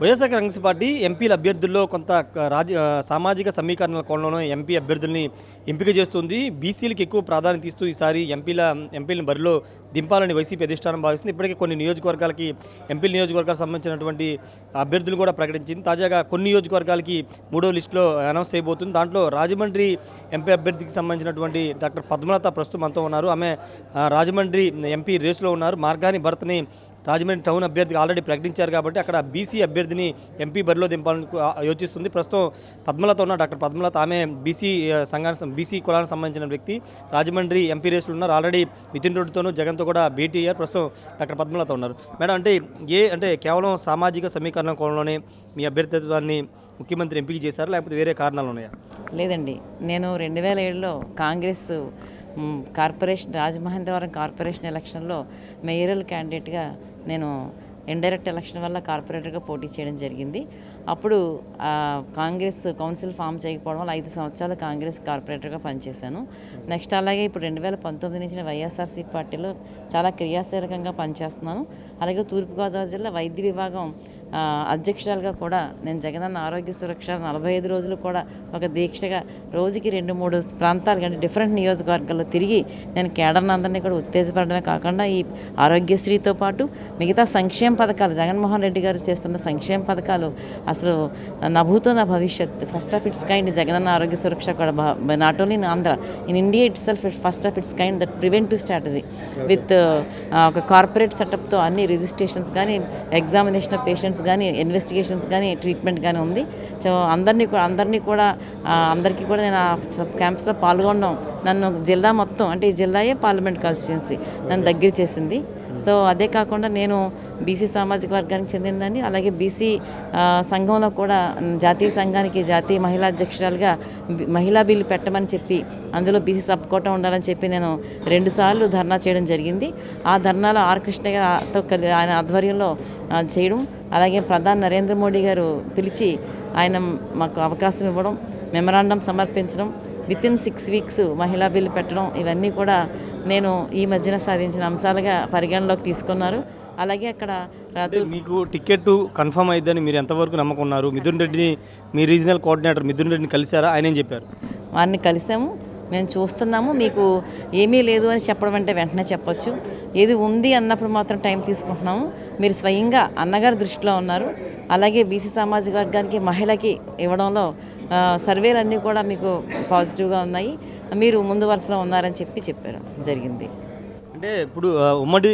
YSR Congress party ఎంపీల అభ్యర్థుల్లో కొంత రాజ సామాజిక సమీకరణల కోణంలో ఎంపీ అభ్యర్థుల్ని ఎంపిక చేస్తుంది. బీసీలకు ఎక్కువ ప్రాధాన్యత ఇస్తూ ఈసారి ఎంపీల ఎంపీలను బరిలో దింపాలని వైసీపీ అధిష్టానం భావిస్తుంది. ఇప్పటికే కొన్ని నియోజకవర్గాలకి ఎంపీల నియోజకవర్గాలకు సంబంధించినటువంటి అభ్యర్థులు కూడా ప్రకటించింది. తాజాగా కొన్ని నియోజకవర్గాలకి మూడో లిస్టులో అనౌన్స్ చేయబోతుంది. దాంట్లో రాజమండ్రి ఎంపీ అభ్యర్థికి సంబంధించినటువంటి డాక్టర్ పద్మలత ప్రస్తుతం మనతో ఉన్నారు. ఆమె రాజమండ్రి ఎంపీ రేసులో ఉన్నారు. మార్గాని భరత్ని రాజమండ్రి టౌన్ అభ్యర్థిగా ఆల్రెడీ ప్రకటించారు కాబట్టి అక్కడ బీసీ అభ్యర్థిని ఎంపీ బరిలో దింపాలని యోచిస్తుంది. ప్రస్తుతం పద్మలత ఉన్న డాక్టర్ పద్మలత ఆమె బీసీ సంఘానికి బీసీ కులానికి సంబంధించిన వ్యక్తి. రాజమండ్రి ఎంపీ రేసులు ఉన్నారు. ఆల్రెడీ నితిన్ రెడ్డితోనూ జగన్తో కూడా భేటీ అయ్యారు. ప్రస్తుతం డాక్టర్ పద్మలత ఉన్నారు. మేడం అంటే ఏ అంటే కేవలం సామాజిక సమీకరణ కోణంలోనే మీ అభ్యర్థిత్వాన్ని ముఖ్యమంత్రి ఎంపిక చేశారు? లేకపోతే వేరే కారణాలు ఉన్నాయా? లేదండి. నేను రెండు వేల ఏడులో కాంగ్రెస్ కార్పొరేషన్ రాజమహేంద్రవరం కార్పొరేషన్ ఎలక్షన్లో మేయరల్ క్యాండిడేట్గా నేను ఇండైరెక్ట్ ఎలక్షన్ వల్ల కార్పొరేటర్గా పోటీ చేయడం జరిగింది. అప్పుడు కాంగ్రెస్ కౌన్సిల్ ఫామ్ చేయకపోవడం వల్ల ఐదు సంవత్సరాలు కాంగ్రెస్ కార్పొరేటర్గా పనిచేశాను. నెక్స్ట్ అలాగే ఇప్పుడు రెండు వేల పంతొమ్మిది నుంచి వైఎస్ఆర్సీ పార్టీలో చాలా క్రియాశీలకంగా పనిచేస్తున్నాను. అలాగే తూర్పుగోదావరి జిల్లా వైద్య విభాగం అధ్యక్షురాలుగా కూడా నేను జగనన్న ఆరోగ్య సురక్ష నలభై ఐదు రోజులు కూడా ఒక దీక్షగా రోజుకి రెండు మూడు ప్రాంతాలు అంటే డిఫరెంట్ నియోజకవర్గాల్లో తిరిగి నేను కేడర్ని అందరినీ కూడా ఉత్తేజపడమే కాకుండా ఈ ఆరోగ్యశ్రీతో పాటు మిగతా సంక్షేమ పథకాలు జగన్మోహన్ రెడ్డి గారు చేస్తున్న సంక్షేమ పథకాలు అసలు నభూతో నా భవిష్యత్ first of its kind Jagananna Arogya Suraksha కూడా not only in Andhra in India itself first of its kind that preventive strategy with ఒక కార్పొరేట్ సెటప్తో అన్ని రిజిస్ట్రేషన్స్ కానీ ఎగ్జామినేషన్ ఆఫ్ పేషెంట్స్ కానీ ఇన్వెస్టిగేషన్స్ కానీ ట్రీట్మెంట్ కానీ ఉంది. సో అందరినీ కూడా అందరినీ కూడా అందరికీ కూడా నేను ఆ క్యాంప్స్లో పాల్గొనడం నన్ను జిల్లా మొత్తం అంటే ఈ జిల్లాయే పార్లమెంట్ కాన్స్టిట్యున్సీ నన్ను దగ్గర చేసింది. సో అదే కాకుండా నేను బీసీ సామాజిక వర్గానికి చెందిందని అలాగే బీసీ సంఘంలో కూడా జాతీయ సంఘానికి జాతీయ మహిళా అధ్యక్షురాలుగా మహిళా బిల్లు పెట్టమని చెప్పి అందులో బీసీ సబ్ కోట ఉండాలని చెప్పి నేను రెండుసార్లు ధర్నా చేయడం జరిగింది. ఆ ధర్నాలో ఆర్ కృష్ణ గారితో కలి ఆయన ఆధ్వర్యంలో చేయడం అలాగే ప్రధాని నరేంద్ర మోడీ గారు పిలిచి ఆయన మాకు అవకాశం ఇవ్వడం మెమరాండం సమర్పించడం విత్ ఇన్ సిక్స్ వీక్స్ మహిళా బిల్లు పెట్టడం ఇవన్నీ కూడా నేను ఈ మధ్యన సాధించిన అంశాలుగా పరిగణలోకి తీసుకున్నారు. అలాగే అక్కడ అంటే మీకు టికెట్ కన్ఫర్మ్ అయిద్దని మీరు ఎంతవరకు నమ్మకం ఉన్నారు? మిథున్ రెడ్డిని మీ రీజనల్ కోఆర్డినేటర్ మిథున్ రెడ్డిని కలిశారా? ఆయన ఏం చెప్పారు? వారిని కలిసాము. మేము చూస్తున్నాము. మీకు ఏమీ లేదు అని చెప్పడం అంటే వెంటనే చెప్పొచ్చు. ఏది ఉంది అన్నప్పుడు మాత్రం టైం తీసుకుంటున్నాము. మీరు స్వయంగా అన్నగారి దృష్టిలో ఉన్నారు. అలాగే బీసీ సామాజిక వర్గానికి మహిళకి ఇవ్వడంలో ఆ, సర్వేలు అన్నీ కూడా మీకు పాజిటివ్గా ఉన్నాయి. మీరు ముందు వరుసలో ఉన్నారని చెప్పి చెప్పారు. జరిగింది. అంటే ఇప్పుడు ఉమ్మడి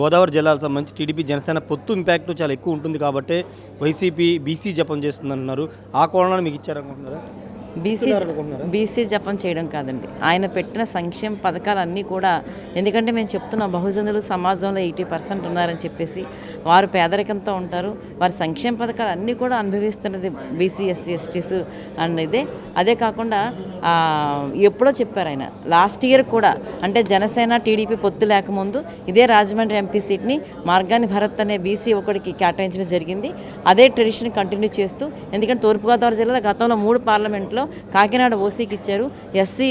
గోదావరి జిల్లాలకు సంబంధించి టీడీపీ జనసేన పొత్తు ఇంపాక్ట్ చాలా ఎక్కువ ఉంటుంది కాబట్టి వైసీపీ బీసీ జపం చేస్తుందంటున్నారు ఆ కోణాన్ని మీకు ఇచ్చారనుకుంటున్నారా? బీసీ బీసీ జపం చేయడం కాదండి. ఆయన పెట్టిన సంక్షేమ పథకాలన్నీ కూడా ఎందుకంటే మేము చెప్తున్నాం బహుజనులు సమాజంలో ఎయిటీ పర్సెంట్ ఉన్నారని చెప్పేసి వారు పేదరికంతో ఉంటారు. వారి సంక్షేమ పథకాలు అన్నీ కూడా అనుభవిస్తున్నది బీసీ ఎస్సీ ఎస్టీస్ అండ్ ఇదే అదే కాకుండా ఎప్పుడో చెప్పారు ఆయన లాస్ట్ ఇయర్ కూడా అంటే జనసేన టీడీపీ పొత్తు లేకముందు ఇదే రాజమండ్రి ఎంపీ సీట్ని మార్గాని భరత్ అనే బీసీ ఒకటికి కేటాయించడం జరిగింది. అదే ట్రెడిషన్ కంటిన్యూ చేస్తూ ఎందుకంటే తూర్పుగోదావరి జిల్లాలో గతంలో మూడు పార్లమెంట్లో కాకినాడ ఓసీకి ఇచ్చారు. ఎస్సీ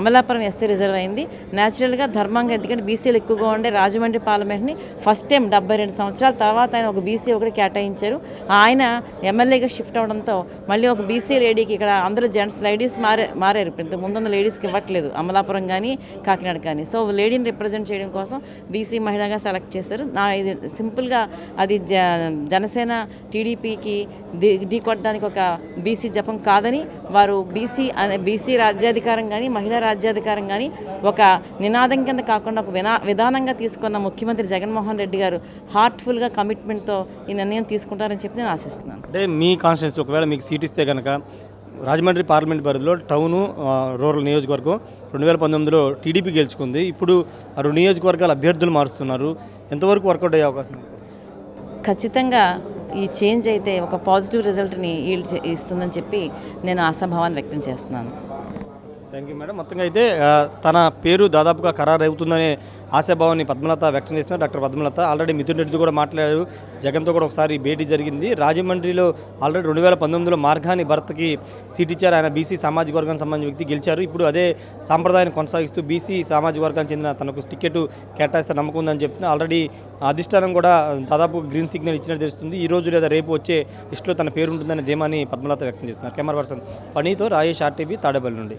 అమలాపురం ఎస్సీ రిజర్వ్ అయింది. న్యాచురల్గా ధర్మంగా ఎందుకంటే బీసీలు ఎక్కువగా ఉండే రాజమండ్రి పార్లమెంట్ని ఫస్ట్ టైం డెబ్బై రెండు సంవత్సరాల తర్వాత ఆయన ఒక బీసీ ఒకటి కేటాయించారు. ఆయన ఎమ్మెల్యేగా షిఫ్ట్ అవడంతో మళ్ళీ ఒక బీసీ లేడీకి ఇక్కడ అందరూ జెంట్స్ లేడీస్ మారే మారారు. ఇప్పుడు ముందున్న లేడీస్కి ఇవ్వట్లేదు. అమలాపురం కానీ కాకినాడ కానీ. సో లేడీని రిప్రజెంట్ చేయడం కోసం బీసీ మహిళగా సెలెక్ట్ చేశారు. నా ఇది సింపుల్గా అది జ జనసేన టీడీపీకి ఢీ కొట్టడానికి ఒక బీసీ జపం కాదని వారు బీసీ అనే బీసీ రాజ్యాధికారం కానీ మహిళా రాజ్యాధికారం కానీ ఒక నినాదం కింద కాకుండా ఒక వినా విధానంగా తీసుకున్న ముఖ్యమంత్రి జగన్మోహన్ రెడ్డి గారు హార్ట్ఫుల్గా కమిట్మెంట్తో ఈ నిర్ణయం తీసుకుంటారని చెప్పి నేను ఆశిస్తున్నాను. అంటే మీ కాన్స్టిట్యూన్సీ ఒకవేళ మీకు సీట్ ఇస్తే కనుక రాజమండ్రి పార్లమెంట్ పరిధిలో టౌను రూరల్ నియోజకవర్గం రెండు వేల పంతొమ్మిదిలో టీడీపీ గెలుచుకుంది. ఇప్పుడు ఆ రెండు నియోజకవర్గాల అభ్యర్థులు మారుస్తున్నారు. ఎంతవరకు వర్కౌట్ అయ్యే అవకాశం? ఖచ్చితంగా ఈ చేంజ్ అయితే ఒక పాజిటివ్ రిజల్ట్ని ఈల్డ్ చే- ఇస్తుందని చెప్పి నేను ఆశాభావాన్ని వ్యక్తం చేస్తున్నాను. థ్యాంక్ యూ మేడం మొత్తంగా అయితే తన పేరు దాదాపుగా ఖరారు అవుతుందనే ఆశాభావాన్ని పద్మలత వ్యక్తం చేసిన డాక్టర్ పద్మలత. ఆల్రెడీ మిథున్ రెడ్డి కూడా మాట్లాడారు. జగన్తో కూడా ఒకసారి భేటీ జరిగింది. రాజమండ్రిలో ఆల్రెడీ రెండు వేల పంతొమ్మిదిలో మార్గాని భర్తకి సీట్ ఇచ్చారు. ఆయన బీసీ సామాజిక వర్గానికి సంబంధించిన వ్యక్తి గెలిచారు. ఇప్పుడు అదే సాంప్రదాయాన్ని కొనసాగిస్తూ బీసీ సామాజిక వర్గానికి చెందిన తనకు టికెట్ కేటాయిస్తే నమ్మకం ఉందని చెప్తుంది ఆల్రెడీ అధిష్టానం కూడా దాదాపు గ్రీన్ సిగ్నల్ ఇచ్చినట్టు తెలుస్తుంది. ఈ రోజు లేదా రేపు వచ్చే లిస్టులో తన పేరు ఉంటుందనే ధీమాని పద్మలత వ్యక్తం చేస్తున్నారు. కెమెరా పర్సన్ పనితో రాయేష్ ఆర్టీవీ తాడేపల్లి నుండి.